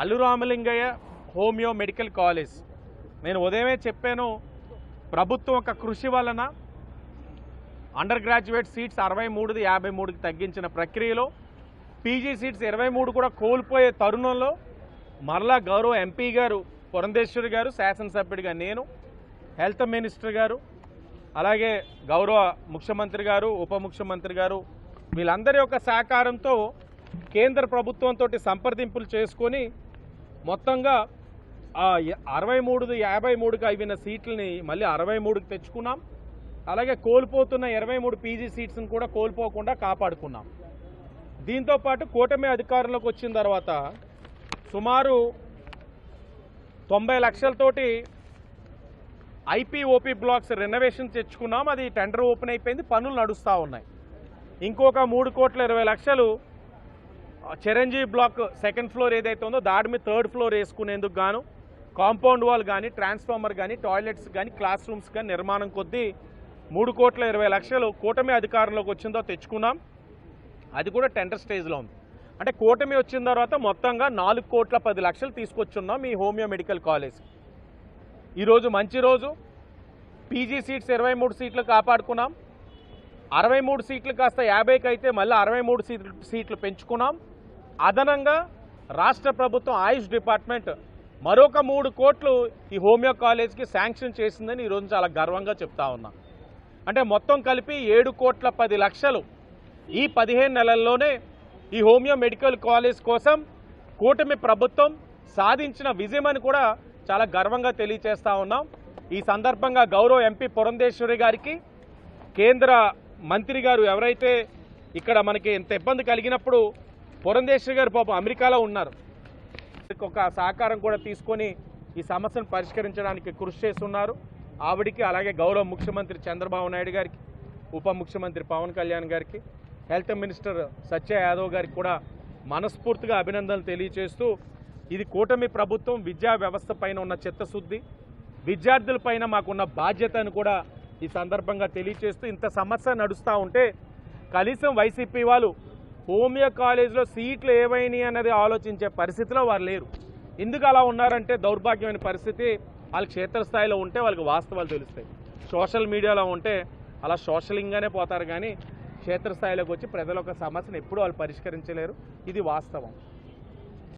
Allu Ramalingaiah homoeo medical college. నేను ఉదయమే చెప్పాను ప్రభుత్వం ఒక కృషి వలన అండర్ గ్రాడ్యుయేట్ సీట్స్ అరవై మూడుది యాభై మూడుకి తగ్గించిన ప్రక్రియలో పీజీ సీట్స్ ఇరవై మూడు కూడా కోల్పోయే తరుణంలో మరలా గౌరవ ఎంపీ గారు పురంధేశ్వరి గారు శాసనసభ్యుడిగా నేను హెల్త్ మినిస్టర్ గారు అలాగే గౌరవ ముఖ్యమంత్రి గారు ఉప ముఖ్యమంత్రి గారు వీళ్ళందరి యొక్క సహకారంతో కేంద్ర ప్రభుత్వంతో సంప్రదింపులు చేసుకొని మొత్తంగా అరవై మూడు యాభై మూడుకి అయిన సీట్లని మళ్ళీ అరవై మూడుకి తెచ్చుకున్నాం. అలాగే కోల్పోతున్న ఇరవై మూడు పీజీ సీట్స్ని కూడా కోల్పోకుండా కాపాడుకున్నాం. దీంతో పాటు కూటమి అధికారంలోకి వచ్చిన తర్వాత సుమారు తొంభై లక్షలతోటి ఐపీఓపీ బ్లాక్స్ రెనోవేషన్ తెచ్చుకున్నాం. అది టెండర్ ఓపెన్ అయిపోయింది. పనులు నడుస్తూ ఉన్నాయి. ఇంకొక మూడు కోట్ల ఇరవై లక్షలు చిరంజీవి బ్లాక్ సెకండ్ ఫ్లోర్ ఏదైతే ఉందో దాడి మీద థర్డ్ ఫ్లోర్ వేసుకునేందుకు గాను కాంపౌండ్ వాల్ కానీ ట్రాన్స్ఫార్మర్ కానీ టాయిలెట్స్ కానీ క్లాస్ రూమ్స్ కానీ నిర్మాణం కొద్దీ మూడు కోట్ల ఇరవై లక్షలు కూటమి అధికారంలోకి వచ్చిందో తెచ్చుకున్నాం. అది కూడా టెండర్ స్టేజ్లో ఉంది. అంటే కూటమి వచ్చిన తర్వాత మొత్తంగా నాలుగు కోట్ల పది లక్షలు తీసుకొచ్చున్నాం ఈ హోమియో మెడికల్ కాలేజ్ ఈరోజు మంచి రోజు. పీజీ సీట్స్ ఇరవై మూడు సీట్లు కాపాడుకున్నాం. అరవై మూడు సీట్లు కాస్త యాభైకి అయితే మళ్ళీ అరవై మూడు సీట్లు సీట్లు పెంచుకున్నాం. అదనంగా రాష్ట్ర ప్రభుత్వం ఆయుష్ డిపార్ట్మెంట్ మరొక మూడు కోట్లు ఈ హోమియో కాలేజ్కి శాంక్షన్ చేసిందని ఈరోజు చాలా గర్వంగా చెప్తా ఉన్నా. అంటే మొత్తం కలిపి ఏడు కోట్ల పది లక్షలు ఈ పదిహేను నెలల్లోనే ఈ హోమియో మెడికల్ కాలేజ్ కోసం కూటమి ప్రభుత్వం సాధించిన విజయం అని కూడా చాలా గర్వంగా తెలియచేస్తా ఉన్నాం. ఈ సందర్భంగా గౌరవ ఎంపీ పురంధేశ్వరి గారికి కేంద్ర మంత్రి గారు ఎవరైతే ఇక్కడ మనకి ఇంత ఇబ్బంది కలిగినప్పుడు పురంధేశ్వరి గారు పాపం అమెరికాలో ఉన్నారు. ఒక సహకారం కూడా తీసుకొని ఈ సమస్యను పరిష్కరించడానికి కృషి చేస్తున్నారు. ఆవిడికి అలాగే గౌరవ ముఖ్యమంత్రి చంద్రబాబు నాయుడు గారికి ఉప ముఖ్యమంత్రి పవన్ కళ్యాణ్ గారికి హెల్త్ మినిస్టర్ సత్య యాదవ్ గారికి కూడా మనస్ఫూర్తిగా అభినందనలు తెలియచేస్తూ ఇది కూటమి ప్రభుత్వం విద్యా వ్యవస్థ పైన ఉన్న చిత్తశుద్ధి విద్యార్థులపైన మాకున్న బాధ్యతను కూడా ఈ సందర్భంగా తెలియజేస్తూ ఇంత సమస్య నడుస్తూ ఉంటే కనీసం వైసీపీ వాళ్ళు హోమియో కాలేజ్లో సీట్లు ఏవైనాయి అన్నది ఆలోచించే పరిస్థితిలో వారు లేరు. ఎందుకు అలా ఉన్నారంటే దౌర్భాగ్యమైన పరిస్థితి. వాళ్ళు క్షేత్రస్థాయిలో ఉంటే వాళ్ళకి వాస్తవాలు తెలుస్తాయి. సోషల్ మీడియాలో ఉంటే అలా సోషలింగ్గానే పోతారు కానీ క్షేత్రస్థాయిలోకి వచ్చి ప్రజల యొక్క సమస్యను ఎప్పుడూ వాళ్ళు పరిష్కరించలేరు. ఇది వాస్తవం.